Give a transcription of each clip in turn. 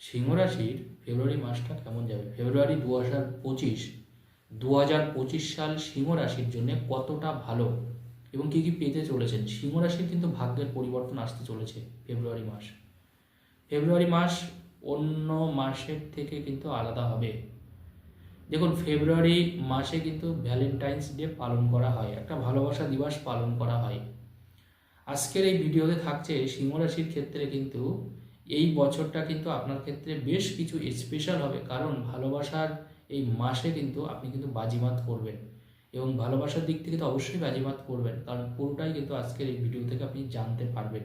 সিংহ রাশির ফেব্রুয়ারি মাসটা কেমন যাবে? ফেব্রুয়ারি দু হাজার পঁচিশ, দু হাজার পঁচিশ সাল সিংহ রাশির জন্য কতটা ভালো? এবং কী কী পেতে চলেছেন? সিংহ রাশির কিন্তু ভাগ্যের পরিবর্তন আসতে চলেছে ফেব্রুয়ারি মাস। ফেব্রুয়ারি মাস অন্য মাসের থেকে কিন্তু আলাদা হবে। দেখুন, ফেব্রুয়ারি মাসে কিন্তু ভ্যালেন্টাইন্স ডে পালন করা হয়। একটা ভালোবাসা দিবস পালন করা হয়। আজকের এই ভিডিওতে থাকছে সিংহ রাশির ক্ষেত্রে কিন্তু এই বছরটা কিন্তু আপনার ক্ষেত্রে বেশ কিছু স্পেশাল হবে, কারণ ভালোবাসার এই মাসে কিন্তু আপনি কিন্তু বাজিমাত করবেন। এবং ভালোবাসার দিক থেকে তো অবশ্যই বাজিমাত করবেন, কারণ পুরোটাই কিন্তু আজকের এই ভিডিও থেকে আপনি জানতে পারবেন।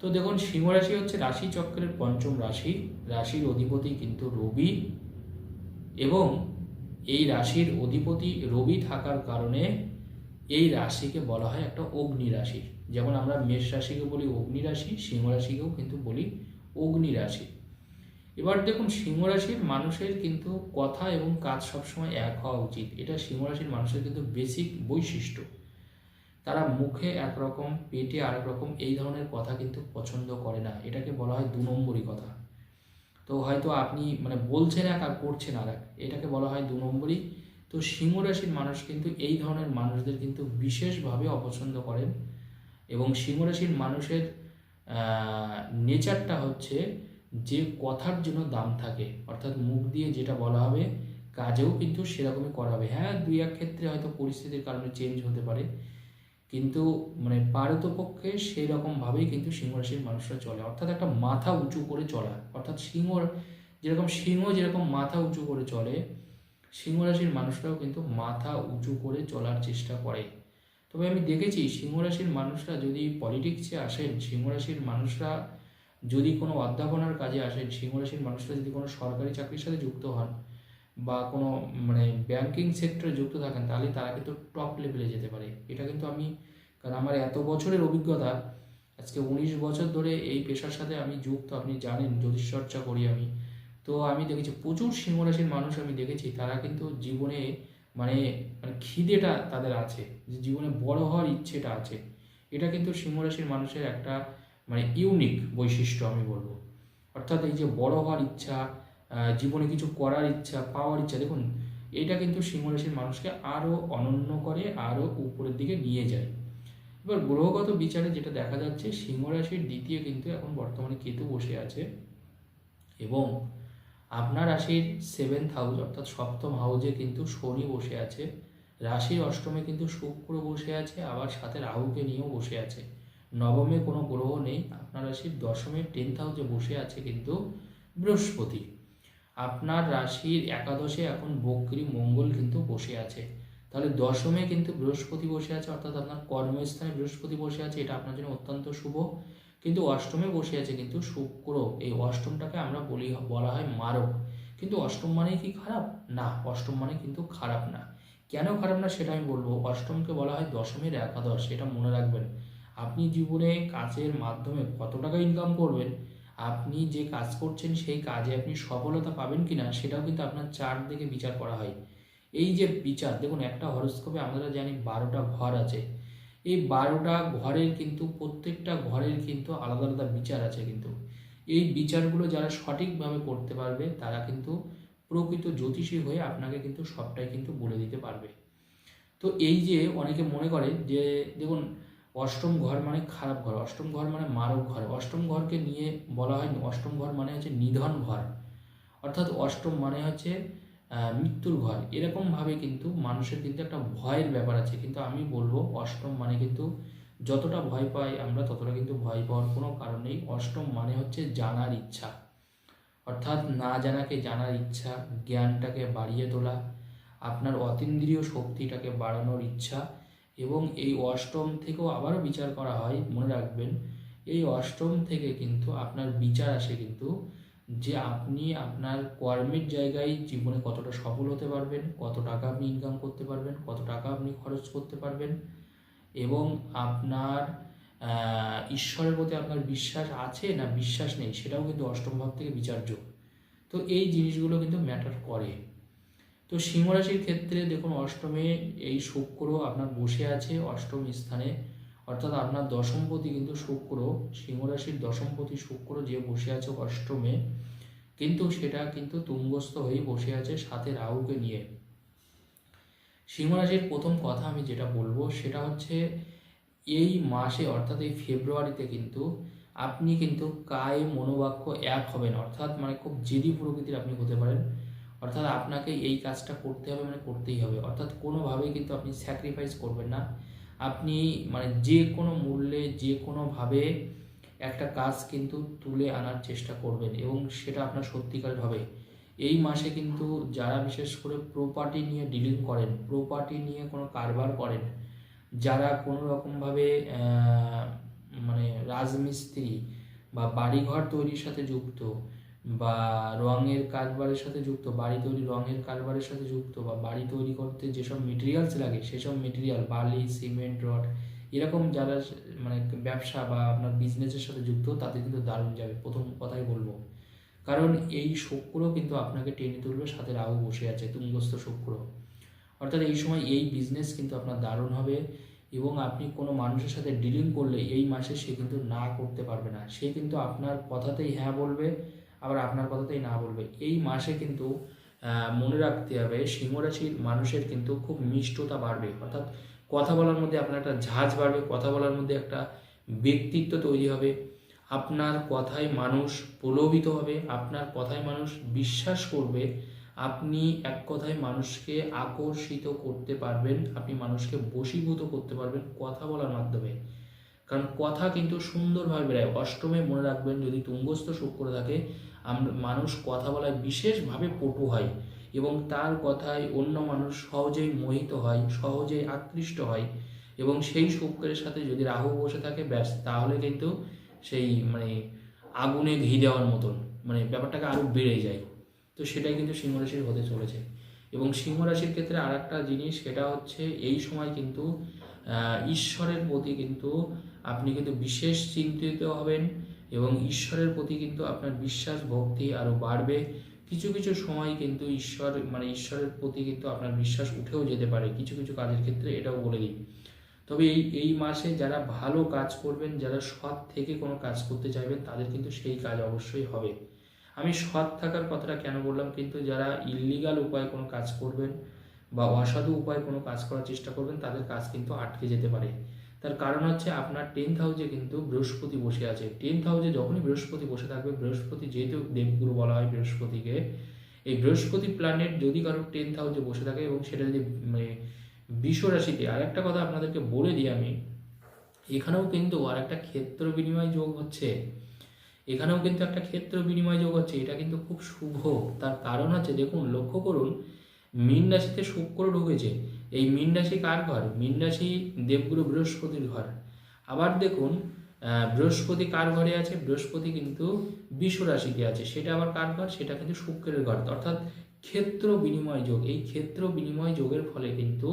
তো দেখুন, সিংহ রাশি হচ্ছে রাশি চক্রের পঞ্চম রাশি, রাশির অধিপতি কিন্তু রবি। এবং এই রাশির অধিপতি রবি থাকার কারণে এই রাশিকে বলা হয় একটা অগ্নি রাশি। যেমন আমরা মেষ রাশিকে বলি অগ্নি রাশি, সিংহ রাশিকেও কিন্তু বলি অগ্নি রাশি। এবার দেখুন, সিংহ রাশির মানুষের কিন্তু কথা এবং কাজ সবসময় এক হওয়া উচিত। এটা সিংহ রাশির মানুষের কিন্তু বেসিক বৈশিষ্ট্য। তারা মুখে একরকম, পেটে আরেক রকম এই ধরনের কথা কিন্তু পছন্দ করে না। এটাকে বলা হয় দু নম্বরই কথা। তো হয়তো আপনি মানে বলছেন এক আর করছেন আর এক এটাকে বলা হয় দু নম্বরই। তো সিংহ রাশির মানুষ কিন্তু এই ধরনের মানুষদের কিন্তু বিশেষভাবে অপছন্দ করেন এবং সিংহ রাশির মানুষের নেচারটা হচ্ছে যে কথার জন্য দাম থাকে। অর্থাৎ মুখ দিয়ে যেটা বলা হবে, কাজেও কিন্তু সেরকমই করা হবে। হ্যাঁ দুই এক ক্ষেত্রে হয়তো পরিস্থিতির কারণে চেঞ্জ হতে পারে, কিন্তু মানে পারতপক্ষে সেই রকমভাবেই কিন্তু সিংহ রাশির মানুষরা চলে। অর্থাৎ একটা মাথা উঁচু করে চলা। অর্থাৎ সিংহ, যেরকম সিংহ যেরকম মাথা উঁচু করে চলে সিংহ রাশির মানুষরাও কিন্তু মাথা উঁচু করে চলার চেষ্টা করে। তবে আমি দেখেছি সিংহ রাশির মানুষরা যদি পলিটিক্সে আসেন সিংহ রাশির মানুষরা যদি কোনো অধ্যাপনার কাজে আসেন সিংহ রাশির মানুষরা যদি কোনো সরকারি চাকরির সাথে যুক্ত হন বা কোনো মানে ব্যাংকিং সেক্টরে যুক্ত থাকেন, তাহলে তারা কিন্তু টপ লেভেলে যেতে পারে। এটা কিন্তু আমি, কারণ আমার এত বছরের অভিজ্ঞতা, আজকে উনিশ বছর ধরে এই পেশার সাথে আমি যুক্ত, আপনি জানেন জ্যোতিষ চর্চা করি আমি। তো আমি দেখেছি, প্রচুর সিংহ রাশির মানুষ আমি দেখেছি, তারা কিন্তু জীবনে মানে মানে খিদেটা তাদের আছে, যে জীবনে বড় হওয়ার ইচ্ছেটা আছে। এটা কিন্তু সিংহ রাশির মানুষের একটা মানে ইউনিক বৈশিষ্ট্য আমি বলব। অর্থাৎ এই যে বড় হওয়ার ইচ্ছা জীবনে কিছু করার ইচ্ছা, পাওয়ার ইচ্ছা, দেখুন, এটা কিন্তু সিংহ রাশির মানুষকে আরও অনন্য করে আরও উপরের দিকে নিয়ে যায়। এবার গ্রহগত বিচারে যেটা দেখা যাচ্ছে সিংহ রাশির দ্বিতীয় কিন্তু এখন বর্তমানে কেতু বসে আছে এবং আপনার রাশির সেভেন্থ হাউস অর্থাৎ সপ্তম হাউজে কিন্তু শনি বসে আছে। রাশির অষ্টমে কিন্তু শুক্র বসে আছে, আবার সাথে রাহুকে নিয়েও বসে আছে। নবমে কোনো গ্রহ নেই, আপনার রাশির দশমে টেন্থ হাউসে বসে আছে কিন্তু বৃহস্পতি। আপনার রাশির একাদশে এখন বক্রী মঙ্গল কিন্তু বসে আছে। তাহলে দশমে কিন্তু বৃহস্পতি বসে আছে, অর্থাৎ আপনার কর্মস্থানে বৃহস্পতি বসে আছে, এটা আপনার জন্য অত্যন্ত শুভ। কিন্তু অষ্টমে বসে আছে কিন্তু শুক্র। এই অষ্টমটাকে আমরা বলি, বলা হয় মারক। কিন্তু অষ্টম মানে কি খারাপ? না, অষ্টম মানে কিন্তু খারাপ না। কেন খারাপ না সেটা আমি বলব। অষ্টমকে বলা হয় দশমের একাদশ, এটা মনে রাখবেন। আপনি জীবনে কাজের মাধ্যমে কত টাকা ইনকাম করবেন? আপনি যে কাজ করছেন সেই কাজে আপনি সফলতা পাবেন কি না সেটাও কিন্তু আপনার চার দিকে বিচার করা হয়। এই যে বিচার, দেখুন একটা হরস্কোপে আমরা জানি বারোটা ঘর আছে। এই বারোটা ঘরের কিন্তু, প্রত্যেকটা ঘরের কিন্তু আলাদা আলাদা বিচার আছে কিন্তু। এই বিচারগুলো যারা সঠিকভাবে করতে পারবে, তারা কিন্তু প্রকৃত জ্যোতিষী হয়ে আপনাকে কিন্তু সবটাই কিন্তু বলে দিতে পারবে। তো এই যে অনেকে মনে করে যে, দেখুন, অষ্টম ঘর মানে খারাপ ঘর, অষ্টম ঘর মানে মারক ঘর, অষ্টম ঘরকে নিয়ে বলা হয় অষ্টম ঘর মানে হচ্ছে নিধন ঘর। অর্থাৎ অষ্টম মানে হচ্ছে মৃত্যুর ঘর। এরকমভাবে কিন্তু মানুষের কিন্তু একটা ভয়ের ব্যাপার আছে। কিন্তু আমি বলব, অষ্টম মানে কিন্তু যতটা ভয় পাই আমরা, ততটা কিন্তু ভয় পাওয়ার কোনো কারণ নেই। অষ্টম মানে হচ্ছে জানার ইচ্ছা। অর্থাৎ না জানাকে জানার ইচ্ছা, জ্ঞানটাকে বাড়িয়ে তোলা, আপনার অতীন্দ্রিয় শক্তিটাকে বাড়ানোর ইচ্ছা এবং এই অষ্টম থেকেও আবারও বিচার করা হয়, মনে রাখবেন, এই অষ্টম থেকে কিন্তু আপনার বিচার আসে কিন্তু যে আপনি আপনার কর্মের জায়গায় জীবনে কতটা সফল হতে পারবেন, কত টাকা আপনি ইনকাম করতে পারবেন, কত টাকা আপনি খরচ করতে পারবেন এবং আপনার ঈশ্বরের প্রতি আপনার বিশ্বাস আছে না বিশ্বাস নেই সেটাও কিন্তু অষ্টম ভাব থেকে বিচার্য। তো এই জিনিসগুলো কিন্তু ম্যাটার করে। তো সিংহরাশির ক্ষেত্রে দেখুন অষ্টমে এই শুক্র আপনার বসে আছে, অষ্টম স্থানে অর্থাৎ আপনার দশমপতি কিন্তু শুক্র সিংহ রাশির দশমপতি শুক্র যে বসে আছে অষ্টমে, কিন্তু সেটা কিন্তু তুঙ্গস্থ হয়েই বসে আছে সাথে রাহুকে নিয়ে। সিংহ রাশির প্রথম কথা আমি যেটা বলব সেটা হচ্ছে এই মাসে অর্থাৎ এই ফেব্রুয়ারিতে কিন্তু আপনি কিন্তু কায় মনোবাক্য এক হবেন, অর্থাৎ মানে খুব জেদি প্রকৃতির আপনি হতে পারেন। অর্থাৎ আপনাকে এই কাজটা করতে হবে মানে করতেই হবে। অর্থাৎ কোনোভাবেই কিন্তু আপনি স্যাক্রিফাইস করবেন না। আপনি মানে যে কোনো মূল্যে, যে কোনোভাবে একটা কাজ কিন্তু তুলে আনার চেষ্টা করবেন এবং সেটা আপনার সত্যিকারের হবে এই মাসে কিন্তু যারা বিশেষ করে প্রপার্টি নিয়ে ডিলিং করেন প্রপার্টি নিয়ে কোনো কারবার করেন, যারা কোনো রকমভাবে মানে রাজমিস্ত্রি বা বাড়িঘর তৈরির সাথে যুক্ত বা রঙের কারবারের সাথে যুক্ত, বাড়ি তৈরি রঙের কারবারের সাথে যুক্ত বা বাড়ি তৈরি করতে যেসব মেটেরিয়ালস লাগে, সেসব মেটেরিয়াল বালি সিমেন্ট রড এরকম যারা মানে ব্যবসা বা আপনার বিজনেসের সাথে যুক্ত, তাদের কিন্তু দারুণ যাবে, প্রথম কথাই বলব। কারণ এই শুক্র কিন্তু আপনাকে টেনে তুলবে, সাথে রাহু বসে আছে, তুঙ্গস্থ শুক্র। অর্থাৎ এই সময় এই বিজনেস কিন্তু আপনার দারুণ হবে এবং আপনি কোনো মানুষের সাথে ডিলিং করলে এই মাসে সে কিন্তু না করতে পারবে না। সে কিন্তু আপনার কথাতেই হ্যাঁ বলবে আবার আপনার কথাতেই না বলবে। এই মাসে কিন্তু মনে রাখতে হবে সিংহ রাশির মানুষের কিন্তু খুব মিষ্টতা বাড়বে। অর্থাৎ কথা বলার মধ্যে আপনার একটা ঝাঁজ বাড়বে, কথা বলার মধ্যে একটা ব্যক্তিত্ব তৈরি হবে। আপনার কথায় মানুষ প্রলোভিত হবে, আপনার কথায় মানুষ বিশ্বাস করবে। আপনি এক কথায় মানুষকে আকর্ষিত করতে পারবেন, আপনি মানুষকে বশীভূত করতে পারবেন কথা বলার মাধ্যমে। কারণ কথা কিন্তু সুন্দরভাবে বেড়ায় অষ্টমে মনে রাখবেন, যদি তুঙ্গস্থ শুক্র থাকে মানুষ কথা বলায় বিশেষভাবে পটু হয় এবং তার কথায় অন্য মানুষ সহজেই মোহিত হয়, সহজেই আকৃষ্ট হয় এবং সেই শুক্রের সাথে যদি রাহু বসে থাকে, ব্যাস, তাহলে কিন্তু সেই মানে আগুনে ঘি দেওয়ার মতন মানে ব্যাপারটাকে আরও বেড়ে যায়। তো সেটাই কিন্তু সিংহ রাশির হতে চলেছে। এবং সিংহ রাশির ক্ষেত্রে আর একটা জিনিস, সেটা হচ্ছে এই সময় কিন্তু ঈশ্বরের প্রতি কিন্তু আপনি কিন্তু বিশেষ চিন্তিত হবেন এবং ঈশ্বরের প্রতি কিন্তু আপনার বিশ্বাস, ভক্তি আরও বাড়বে। কিছু কিছু সময় কিন্তু ঈশ্বর মানে ঈশ্বরের প্রতি কিন্তু আপনার বিশ্বাস উঠেও যেতে পারে। কিছু কিছু কাজের ক্ষেত্রে এটাও বলে দিই। তবে এই এই মাসে যারা ভালো কাজ করবেন, যারা সৎ থেকে কোনো কাজ করতে চাইবেন, তাদের কিন্তু সেই কাজ অবশ্যই হবে। আমি সৎ থাকার কথাটা কেন বললাম? কিন্তু যারা ইল্লিগাল উপায়ে কোনো কাজ করবেন বা অসাধু উপায়ে কোনো কাজ করার চেষ্টা করবেন, তাদের কাজ কিন্তু আটকে যেতে পারে। তার কারণ হচ্ছে আপনার টেন্থ হাউসে কিন্তু বৃহস্পতি বসে আছে। টেন্থ হাউসে যখনই বৃহস্পতি বসে থাকবে, বৃহস্পতি যেহেতু দেবগুরু বলা হয় বৃহস্পতিকে, এই বৃহস্পতি প্ল্যানেট যদি কারও টেন্থ হাউসে বসে থাকে এবং সেটা যদি মানে বিশ্ব রাশিতে আর একটা কথা আপনাদেরকে বলে দিই আমি, এখানেও কিন্তু আর একটা ক্ষেত্র বিনিময় যোগ হচ্ছে। এখানেও কিন্তু একটা ক্ষেত্র বিনিময় যোগ হচ্ছে, এটা কিন্তু খুব শুভ। তার কারণ হচ্ছে, দেখুন, লক্ষ্য করুন মীন রাশিতে শুক্র ঢুকেছে। এই মীন রাশি কার ঘর? মীন রাশি দেবগুরু বৃহস্পতির ঘর। আবার দেখুন বৃহস্পতি কার ঘরে আছে? বৃহস্পতি কিন্তু বিশ্ব রাশিতে আছে। সেটা আবার কার ঘর? সেটা কিন্তু শুক্রের ঘর। অর্থাৎ ক্ষেত্র বিনিময় যোগ। এই ক্ষেত্র বিনিময় যোগের ফলে কিন্তু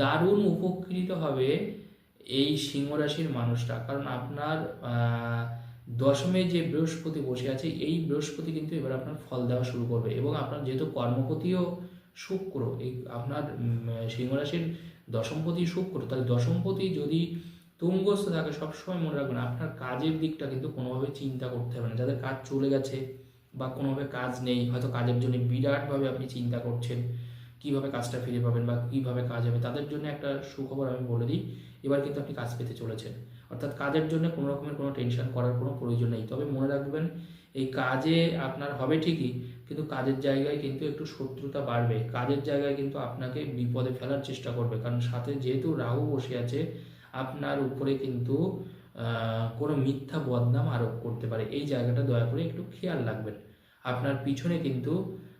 দারুণ উপকৃত হবে এই সিংহ রাশির মানুষটা। কারণ আপনার দশমে যে বৃহস্পতি বসে আছে, এই বৃহস্পতি কিন্তু এবার আপনার ফল দেওয়া শুরু করবে। এবং আপনার যেহেতু কর্মপতিও শুক্র এই আপনার উম, সিংহ রাশির দশমপতি শুক্র তাহলে দশমপতি যদি তুঙ্গস্থ থাকে সবসময় মনে রাখবেন আপনার কাজের দিকটা কিন্তু কোনোভাবে চিন্তা করতে হবে না। যাদের কাজ চলে গেছে বা কোনোভাবে কাজ নেই হয়তো কাজের জন্য বিরাটভাবে আপনি চিন্তা করছেন কীভাবে কাজটা ফিরে পাবেন বা কীভাবে কাজ হবে তাদের জন্য একটা সুখবর আমি বলে দিই এবার কিন্তু আপনি কাজ পেতে চলেছেন। অর্থাৎ কাজের জন্য কোনো রকমের কোনো টেনশন করার কোনো প্রয়োজন নেই। তবে মনে রাখবেন এই কাজে আপনার হবে ঠিকই কিন্তু কাজের জায়গায় কিন্তু একটু শত্রুতা বাড়বে। কাজের জায়গায় কিন্তু আপনাকে বিপদে ফেলার চেষ্টা করবে। কারণ সাথে যেহেতু রাহু বসে আছে, আপনার উপরে কিন্তু কোনো মিথ্যা বদনাম আরোপ করতে পারে। এই জায়গাটা দয়া করে একটু খেয়াল রাখবেন। আপনার পিছনে কিন্তু,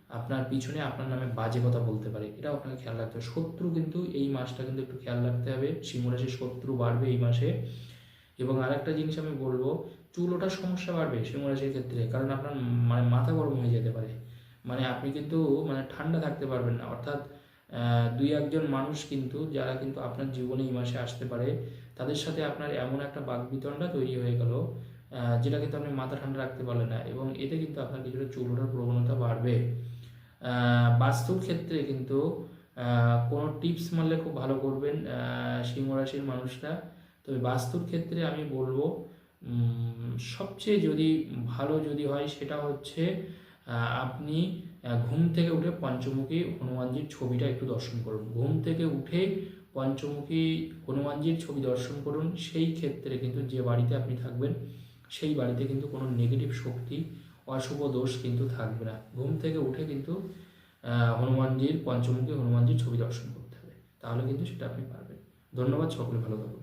আপনার পিছনে আপনার নামে বাজে কথা বলতে পারে। এটাও আপনাকে খেয়াল রাখতে হবে। শত্রু কিন্তু এই মাসটা কিন্তু একটু খেয়াল রাখতে হবে। সিংহ রাশির শত্রু বাড়বে এই মাসে। এবং আরেকটা জিনিস আমি বলব, চুল ওঠার সমস্যা বাড়বে সিংহ রাশির ক্ষেত্রে, কারণ আপনার মানে মাথা গরম হয়ে যেতে পারে। মানে আপনি কিন্তু মানে ঠান্ডা থাকতে পারবেন না। অর্থাৎ দুই একজন মানুষ কিন্তু, যারা কিন্তু আপনার জীবনে এই মাসে আসতে পারে, তাদের সাথে আপনার এমন একটা বাকবিতণ্ডা তৈরি হয়ে গেল যেটা কিন্তু আপনি মাথা ঠান্ডা রাখতে পারলেন না এবং এতে কিন্তু আপনার কিছুটা চুল ওঠার প্রবণতা বাড়বে। বাস্তুর ক্ষেত্রে কিন্তু কোনো টিপস মারলে খুব ভালো করবেন সিংহ রাশির মানুষরা। তবে বাস্তুর ক্ষেত্রে আমি বলব সবচেয়ে যদি ভালো যদি হয় সেটা হচ্ছে আপনি ঘুম থেকে উঠে পঞ্চমুখী হনুমানজির ছবিটা একটু দর্শন করুন। ঘুম থেকে উঠে পঞ্চমুখী হনুমানজির ছবি দর্শন করুন, সেই ক্ষেত্রে কিন্তু যে বাড়িতে আপনি থাকবেন, সেই বাড়িতে কিন্তু কোনো নেগেটিভ শক্তি, অশুভ দোষ কিন্তু থাকবে না। ঘুম থেকে উঠে কিন্তু হনুমানজির, পঞ্চমুখী হনুমানজির ছবি দর্শন করতে হবে। তাহলে কিন্তু সেটা আপনি পারবেন। ধন্যবাদ, সকলে ভালো থাকুন।